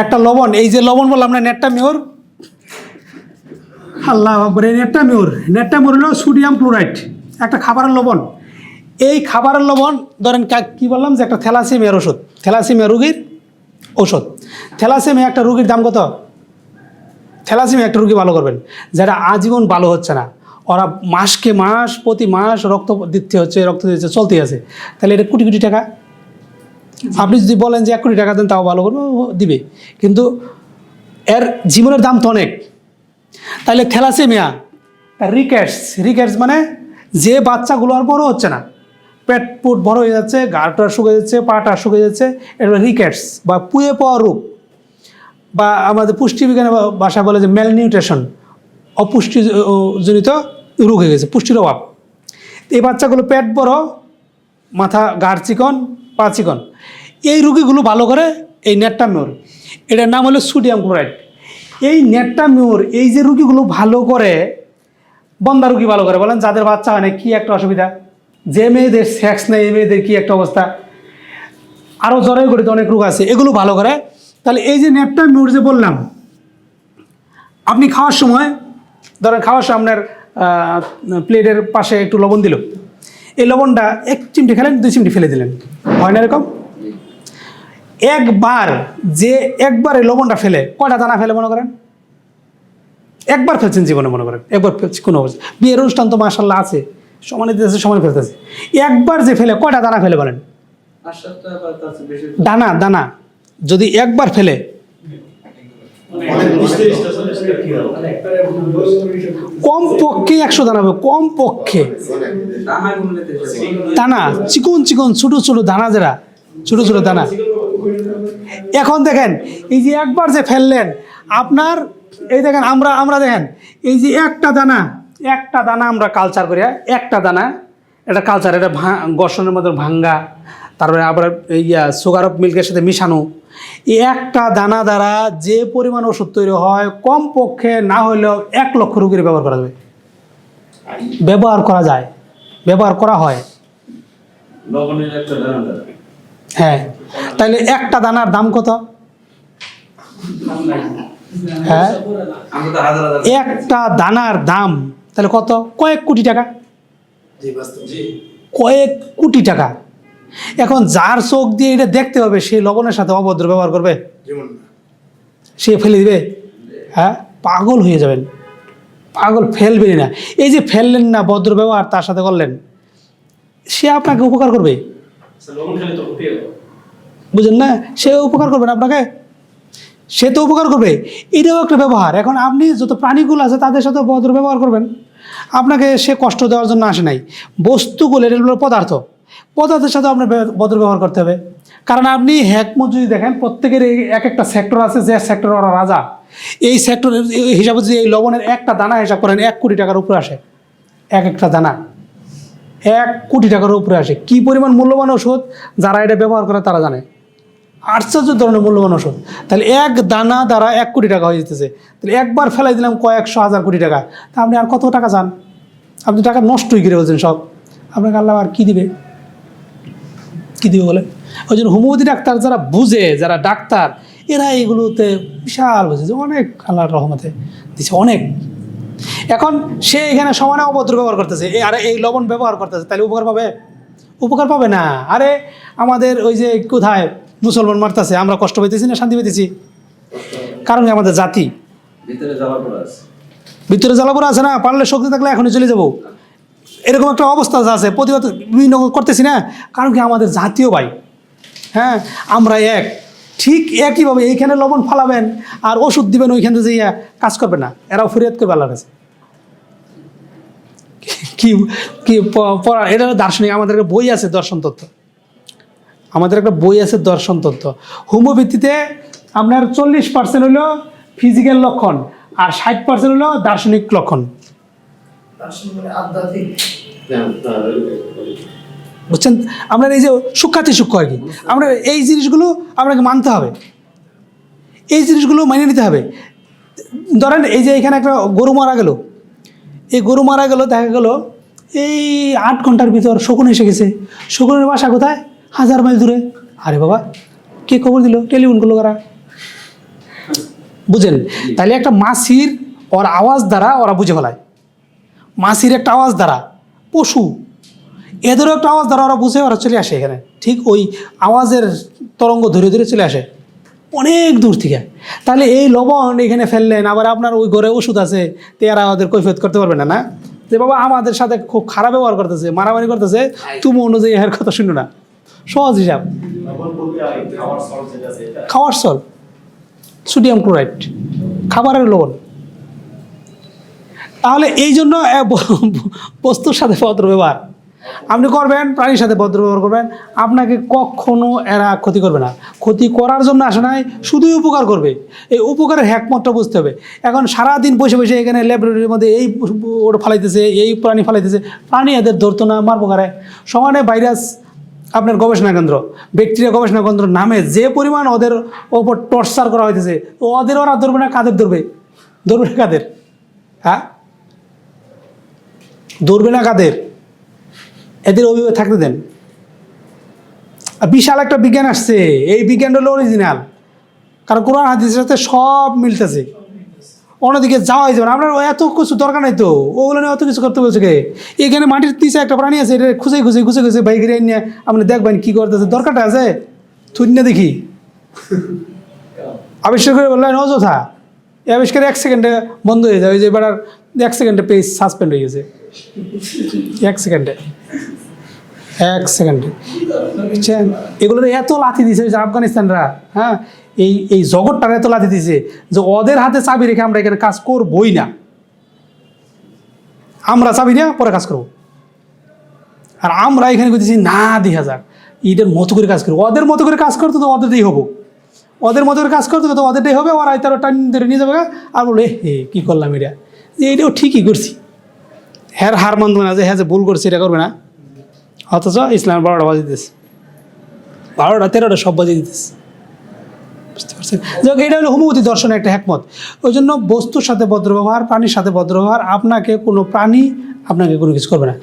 একটা লবণ, এই যে লবণ বললাম না, নেটটা মিওর আল্লাহ এই নেটটা মিওর নেটটা মিওর হলো সোডিয়াম ক্লোরাইড, একটা খাবারের লবণ। এই খাবারের লবণ, ধরেন কী বললাম যে একটা থ্যালাসেমিয়ার ওষুধ, থ্যালাসেমিয়া রুগীর ওষুধ। থ্যালাসেমিয়া একটা রুগীর দাম কত? থ্যালাসেমিয়া একটা রুগী ভালো করবেন যারা আজীবন ভালো হচ্ছে না। ওরা মাসকে মাস, প্রতি মাস রক্ত দিতে হচ্ছে, রক্ত দিচ্ছে চলতেই আছে। তাহলে এটা কোটি কোটি টাকা। আপনি যদি বলেন যে এক কোটি টাকা দেন, তাও ভালো করব দিবে। কিন্তু এর জীবনের দাম তো অনেক। তাহলে থ্যালাসেমিয়া রিকেটস রিকেটস মানে যে বাচ্চাগুলো আর বড় হচ্ছে না। পেট পুট বড় হয়ে যাচ্ছে গাড়টা শুকিয়ে যাচ্ছে, পাটা শুকিয়ে যাচ্ছে, এটা রিকেটস বা পুয়ে পাওয়া রোগ বা আমাদের পুষ্টিবিজ্ঞানে বা- ভাষায় বলে যে ম্যালনিউট্রিশন অপুষ্টিজনিত রোগ হয়ে গেছে, পুষ্টির অভাব। এই বাচ্চাগুলো পেট বড়, মাথা, গাড় চিকন, পা চিকন। এই রুগীগুলো ভালো করে এই নেট্টামিওর, এটার নাম হলো সোডিয়াম ক্লোরাইড। এই নেট্টামিওর, এই যে রুগীগুলো ভালো করে বন্দা রুগী ভালো করে, বলেন যাদের বাচ্চা হয় না, কী একটা অসুবিধা? যে মেয়েদের সেক্স নেই, এই মেয়েদের কী একটা অবস্থা? আরও জ্বরের গঠিত অনেক রোগ আছে, এগুলো ভালো করে। তাহলে এই যে নেট্টামিওর যে বললাম, আপনি খাওয়ার সময়, ধরেন খাওয়ার সময় আপনার প্লেটের পাশে একটু লবণ দিল। এই লবণটা এক চিমটি খেলেন, দুই চিমটি ফেলে দিলেন। হয় না এরকম? একবার যে একবার এই লবণটা ফেলে কয়টা দানা ফেলে মনে করেন? একবার ফেলছেন জীবনে মনে করেন একবার ফেলছি কোনো অবস্থা বিয়ের অনুষ্ঠান তো মাসাল্লাহ আছে সমানে দিতেছে সমানে ফেলতেছে। একবার যে ফেলে কয়টা দানা ফেলে বলেন? দানা দানা যদি একবার ফেলে। কম পক্ষে একশো দানা হবে কম পক্ষে। দানা চিকন চিকন ছোটো ছোটো দানা যারা ছোটো ছোটো দানা। এখন দেখেন এই যে একবার যে ফেললেন আপনার এই দেখেন আমরা আমরা দেখেন এই যে একটা দানা একটা দানা আমরা কালচার করি হ্যাঁ? একটা দানা এটা কালচার এটা গর্ষণের মধ্যে ভাঙ্গা তারপরে আবার ইয়া সুগার অফ মিল্কের সাথে মিশানো এই একটা দানা দ্বারা যে পরিমাণ ওষুধ তৈরি হয় কম পক্ষে না হলেও এক লক্ষ রুগীর ব্যবহার করা যাবে ব্যবহার করা যায় ব্যবহার করা হয়। হ্যাঁ তাহলে একটা দানার দাম কত? হ্যাঁ? একটা দানার দাম তাহলে কত? কয়েক কোটি টাকা। কয়েক কোটি টাকা। এখন যার চোখ দিয়ে এটা দেখতে হবে, সে লবণের সাথে অভদ্র ব্যবহার করবে? সে ফেলে দিবে? হ্যাঁ? পাগল হয়ে যাবেন। পাগল ফেলবেনই না। এই যে ফেললেন না, ভদ্র ব্যবহার তার সাথে করলেন, সে আপনাকে উপকার করবে? বুঝেন না? সে উপকার করবে না আপনাকে? সে তো উপকার করবে। এটাও একটা ব্যবহার। এখন আপনি যত প্রাণীগুলো আছে, তাদের সাথে ভদ্র ব্যবহার করবেন। আপনাকে সে কষ্ট দেওয়ার জন্য আসে নাই। বস্তুগুলো, এটা হলো পদার্থ। পদার্থের সাথে আপনার ভদ্র ব্যবহার করতে হবে। কারণ আপনি হ্যাকমত যদি দেখেন প্রত্যেকের এক একটা সেক্টর আছে, যে সেক্টর ওরা রাজা। এই সেক্টরের হিসাবে যদি এই লবণের একটা দানা হিসাব করেন, এক কোটি টাকার উপরে আসে। এক একটা দানা। এক কোটি টাকার উপরে আসে। কি পরিমাণ মূল্যবান ওষুধ যারা এটা ব্যবহার করে তারা জানে। আশ্চর্য ধরনের মূল্যবান ওষুধ তাহলে এক দানা দ্বারা এক কোটি টাকা হয়ে যেতেছে। তাহলে একবার ফেলাই দিলাম কয়েকশো হাজার কোটি টাকা। তা আপনি আর কত টাকা চান? আপনি টাকা নষ্ট নষ্টই করে বলছেন সব। আপনাকে আল্লাহ আর কী দিবে? কী দিবে বলে ওই জন্য হোমিওপ্যাথি ডাক্তার যারা বুঝে, যারা ডাক্তার, এরা এগুলোতে বিশাল বুঝে যে অনেক আল্লাহর রহমতে দিচ্ছে অনেক। এখন সে এখানে সমানে অভদ্র ব্যবহার করতেছে। আরে এই লবণ ব্যবহার করতেছে। তাহলে উপকার পাবে? উপকার পাবে না। আরে আমাদের ওই যে কোথায় মুসলমান মারতেছে আমরা কষ্ট পাইতেছি না শান্তি পাইতেছি? কারণ কি আমাদের জাতি? ভিতরে জ্বালাপোড়া আছে। না? পারলে শক্তি থাকলে এখনই চলে যাব। এরকম একটা অবস্থা আছে প্রতিবাদ বিভিন্ন করতেছি না? কারণ কি আমাদের জাতীয় ভাই। হ্যাঁ আমরা এক। ঠিক একইভাবে এইখানে লবণ ফালাবেন আর ওষুধ দিবেন ওইখানে যে কাজ করবে না। এরাও ফরিয়াদ করবে আল্লাহর কাছে। কি কি পড়া এটা দার্শনিক আমাদের বই আছে দর্শন তত্ত্ব। আমাদের একটা বই আছে দর্শন তত্ত্ব। হোমিওপ্যাথিতে আপনার চল্লিশ পার্সেন্ট হলো ফিজিক্যাল লক্ষণ আর ষাট পার্সেন্ট হলো দার্শনিক লক্ষণ। বুঝছেন? আপনার এই যে সূক্ষাতি সূক্ষ্ম আর কি আমরা এই জিনিসগুলো আপনাকে মানতে হবে। এই জিনিসগুলো মেনে নিতে হবে। ধরেন এই যে এখানে একটা গরু মারা গেল। এই গরু মারা গেল, দেখা গেল এই আট ঘণ্টার ভিতর শকুন এসে গেছে। শকুনের বাসা কোথায়? হাজার মাইল দূরে। আরে বাবা কে খবর দিল? টেলিফোন করল কারা? বুঝেন তাহলে একটা মাসির ওর আওয়াজ দ্বারা ওরা বুঝে ফেলায়। মাসির একটা আওয়াজ দ্বারা পশু। এদেরও একটা আওয়াজ দ্বারা ওরা বুঝে ওরা চলে আসে এখানে। ঠিক ওই আওয়াজের তরঙ্গ ধরে ধরে চলে আসে। অনেক দূর থেকে। তাহলে এই লবণ এখানে ফেললেন আবার আপনার ওই ঘরে ওষুধ আছে তো এরা ওদের কৈফিয়ত করতে পারবে না না? যে বাবা আমাদের সাথে খুব খারাপ ব্যবহার করতেছে মারামারি করতেছে তুমি অনুযায়ী এর কথা শুনো না। সহজ হিসাব। খাওয়ার সল। Sodium chloride. খাবারের লবণ। তাহলে এই জন্য বস্তুর সাথে ভদ্র ব্যবহার। আপনি করবেন, প্রাণীর সাথে ভদ্র ব্যবহার করবেন। আপনাকে কখনো এরা ক্ষতি করবে না। ক্ষতি করার জন্য আসে নাই, শুধুই উপকার করবে। এই উপকারের হ্যাকমতটা বুঝতে হবে। এখন সারাদিন বসে বসে এখানে ল্যাবরেটরির মধ্যে এই ওটা ফালাইতেছে, এই প্রাণী ফালাইতেছে। প্রাণী এদের ধরতো না, মারবো কারে। সমানে ভাইরাস আপনার গবেষণা কেন্দ্র ব্যাকটেরিয়া গবেষণা কেন্দ্র নামে যে পরিমাণ ওদের ওপর টর্চার করা হইতেছে ওদের ওরা ধরবে না, কাদের ধরবে? ধরবে না কাদের? হ্যাঁ? ধরবে না কাদের? এদের অভিভাবক থাকতে দেন। বিশাল একটা বিজ্ঞান আসছে, এই বিজ্ঞানটা হলো অরিজিনাল কারণ কোরআন হাদিসের সাথে সব মিলতেছে। অন্যদিকে যাওয়া যাবে না। আপনার এত কিছু দরকার নাই তো। ওগুলো নিয়ে অত কিছু করতে বলছে কে? এখানে মাটির নিচে একটা প্রাণী আছে এটা খুঁজে খুঁজে খুঁজে খুঁজে বাইক নিয়ে আপনি দেখবেন কী করতেছে। দরকারটা আছে? না দেখি। আবিষ্কার করে বললেন অযথা এই আবিষ্কার এক সেকেন্ডে বন্ধ হয়ে যায় ওই যে এবার এক সেকেন্ডে পেজ সাসপেন্ড হয়ে গেছে। এক সেকেন্ডে। এক সেকেন্ডে বুঝছেন এগুলো এত লাথি দিছে আফগানিস্তানরা হ্যাঁ? এই এই জগৎটার এত লাথি দিছে যে ওদের হাতে চাবি রেখে আমরা এখানে কাজ করবই না। আমরা চাবি না পরে কাজ করব। আর আমরা এখানে করতেছি না, দুই হাজার। ঈদের মতো করে কাজ করব ওদের মতো করে কাজ করতে তো ওদেরটাই হব। ওদের মতো করে কাজ করতে তো ওদেরটাই হবে। ওরা তারা টান ধরে নিয়ে যাবে আর বলে হে, কী করলাম এটা? যে এটাও ঠিকই করছি। হ্যাঁ হার মানবে না যে হ্যাঁ যে ভুল করছি, এটা করবে না। অথচ ইসলামের বারোটা বাজিয়ে দিতেছে। বারোটা, তেরোটা সব বাজিয়ে দিতেছে। বুঝতে পারছেন? যাক, এটা হলো হুমুতি দর্শনের একটা একমত ওই জন্য বস্তুর সাথে ভদ্র ব্যবহার, প্রাণীর সাথে ভদ্র ব্যবহার, আপনাকে কোনো প্রাণী আপনাকে কোনো কিছু করবে না।